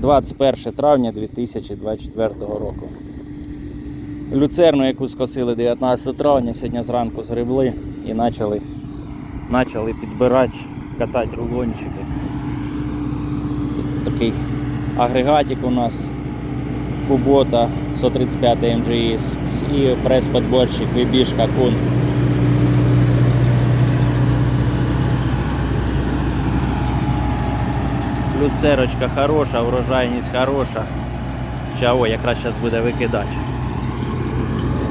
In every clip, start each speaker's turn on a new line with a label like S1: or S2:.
S1: 21 травня 2024 року. Люцерну, яку скосили 19 травня, сьогодні зранку згребли і почали, почали підбирати, катати рулончики. Такий агрегатик у нас Кубота 135 МГС і прес-подборщик Вибішка Кун. Люцерочка хороша, врожайність хороша. Чао, якраз зараз буде викидач.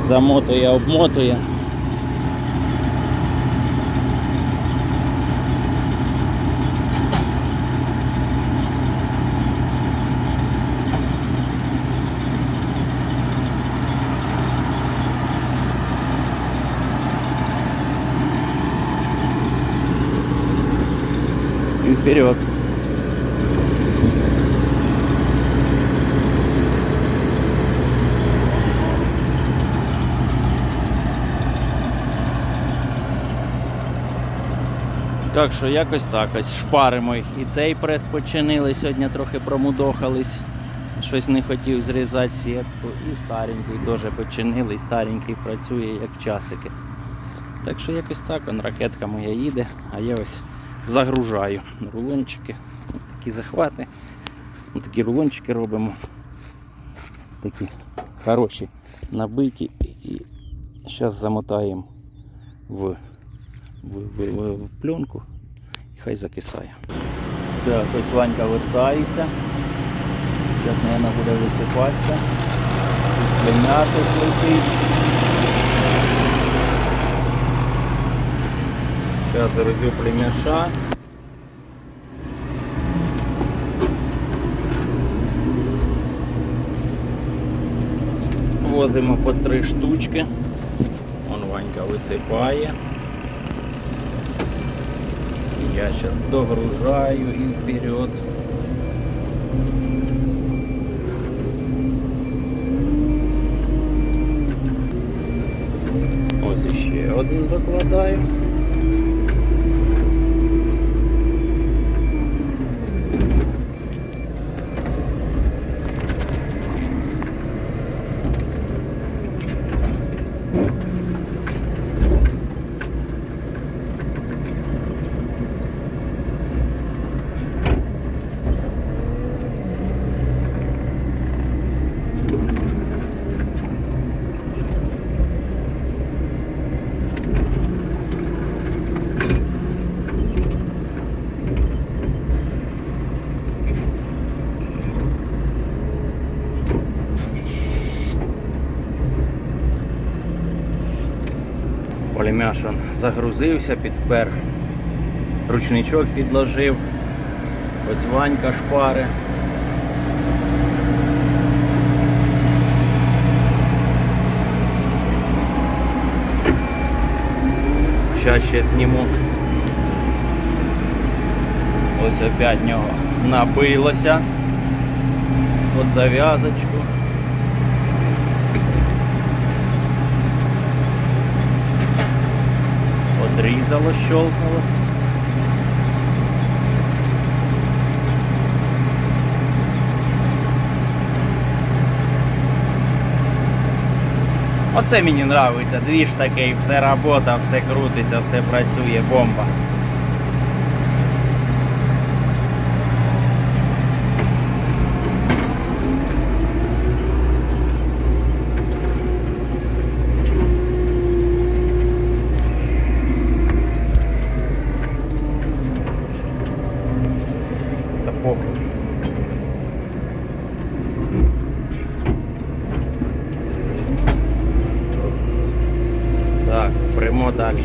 S1: Замотує, обмотує. Вперед. Так що якось так ось шпаримо. І цей прес починили, сьогодні трохи промудохались. Щось не хотів зрізати сітку. І старенький теж починили, і старенький працює як часики. Так що якось так, он ракетка моя їде, а я ось загружаю рулончики. Такі захвати. Такі рулончики робимо. Такі хороші, набиті. І зараз замотаємо в, в, в, в, в пленку і хай закисає. Так, ось Ванька вертається. Зараз, мабуть, буде висипатися. Тут щось летить. Сейчас завезу племяша. Возимо по три штучки. Вон Ванька висипає. Я сейчас догружаю и вперед. Ось іще один докладаю. Полімяшон загрузився, підпер, ручничок підложив, ось Ванька шпари. Зараз ще зніму. Ось опять нього набилося. От зав'язочку. Одрізало, щелкнуло. Оце мені подобається. Двіж такий, все робота, все крутиться, все працює, бомба. Похуй. Так, прямо далі.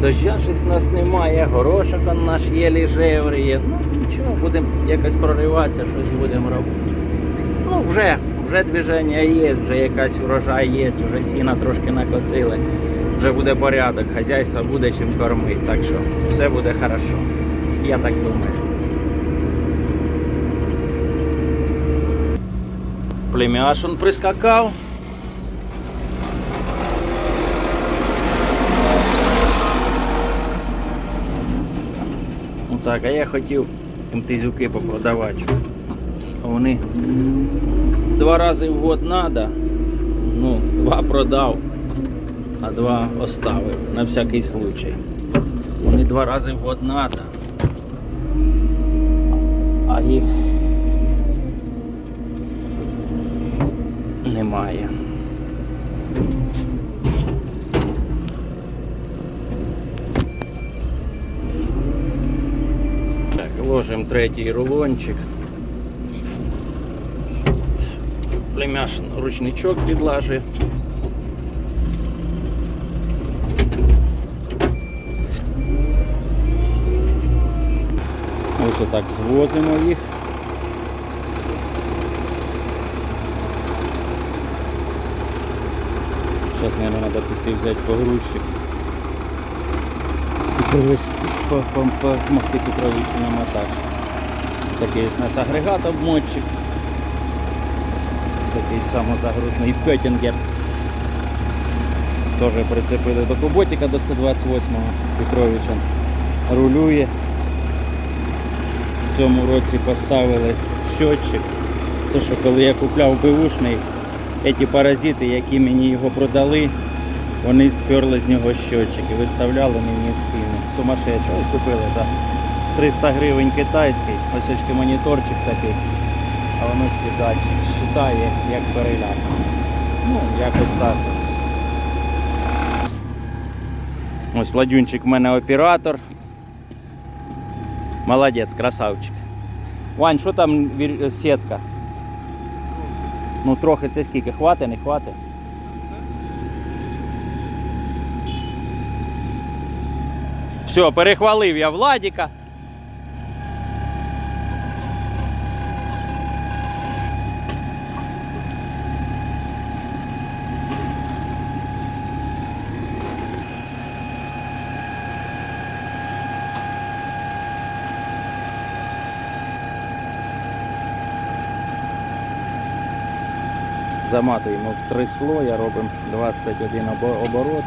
S1: Дождя щось у нас немає, горошок он наш єлі жевріє. Ну нічого, будемо якось прориватися, щось будемо робити. Ну вже, вже движення є, вже якась урожай є, вже сіна трошки накосили. Вже буде порядок, хазяйство буде чим кормити, так що все буде хорошо. Я так думаю. Племяш он прискакав. Ну так, а я хотів їм тизюки попродавати. А Вони два рази в год треба. Ну, два продав, а два оставив на всякий случай. Вони два рази в год треба. Їх немає. Так, ложимо третій рулончик. Племяш ручничок підлажує. Ось отак звозимо їх. Зараз, мабуть, треба піти взяти погрузчик. І привезти, по- по- помогти Петровичу намотати. Такий у нас агрегат обмотчик. Такий самозагрузний петінгер. Теж прицепили до куботика до 128-го Петровича. Рулює. Цьому році поставили щотчик. То що коли я купляв беушний, ці паразити, які мені його продали, вони сперли з нього щотчики, виставляли мені ціни. Сумасшедші. Ось купили за 300 гривень китайський, ось очки моніторчик такий, а воно ж датчик считає як переляк. Ну, якось так ось. Ось Владюнчик в мене оператор. Молодець, красавчик. Вань, що там вір- сітка? Ну трохи це скільки? Хвати, не хвати? Все, перехвалив я Владіка. Заматуємо в три слоя, робимо 21 оборот.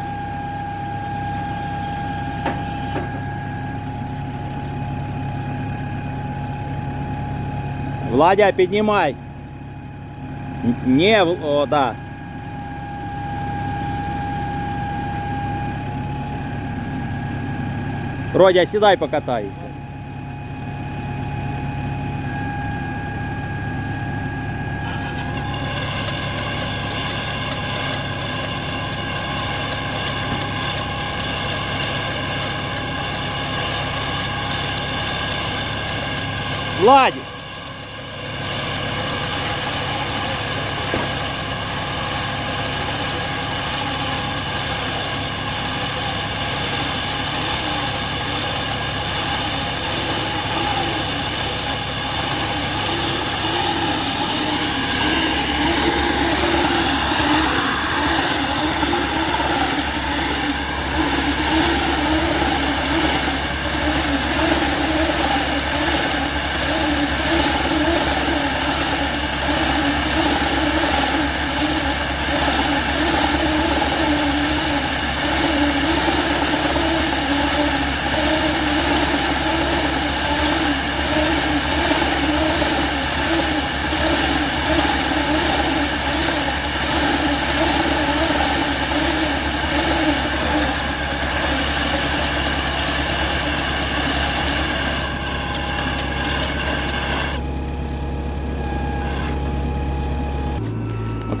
S1: Владя, піднімай. Не, о, да. Родя, сідай покатайся. Владик!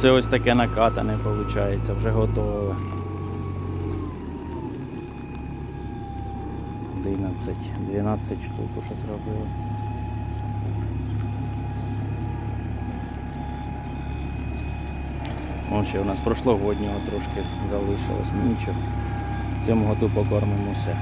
S1: Оце ось таке накатане виходить, вже готове. 11, 12 штук уже зробили. Вон ще у нас прошлогоднього трошки залишилось, ну нічого. В цьому году покормимо все.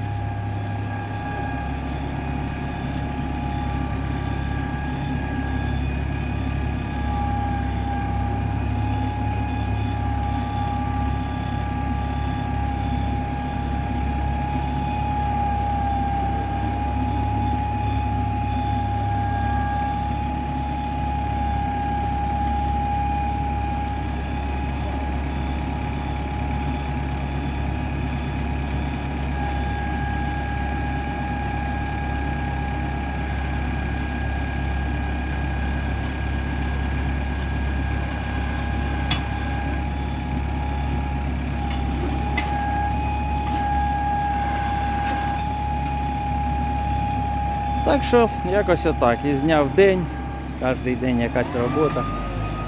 S1: Так що якось отак. Із дня в день, кожен день якась робота.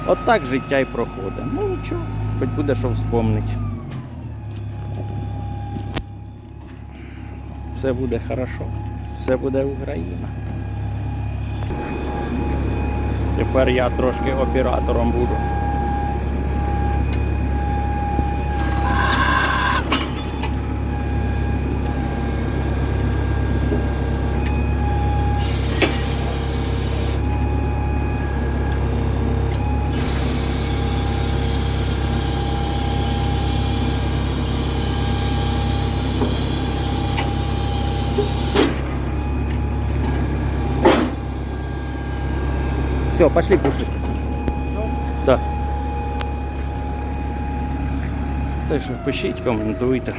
S1: Отак життя й проходить. Ну нічого, хоч буде що вспомнити. Все буде хорошо, все буде Україна. Тепер я трошки оператором буду. Все, пошли кушать. Да. Так що пишіть, коментуйте.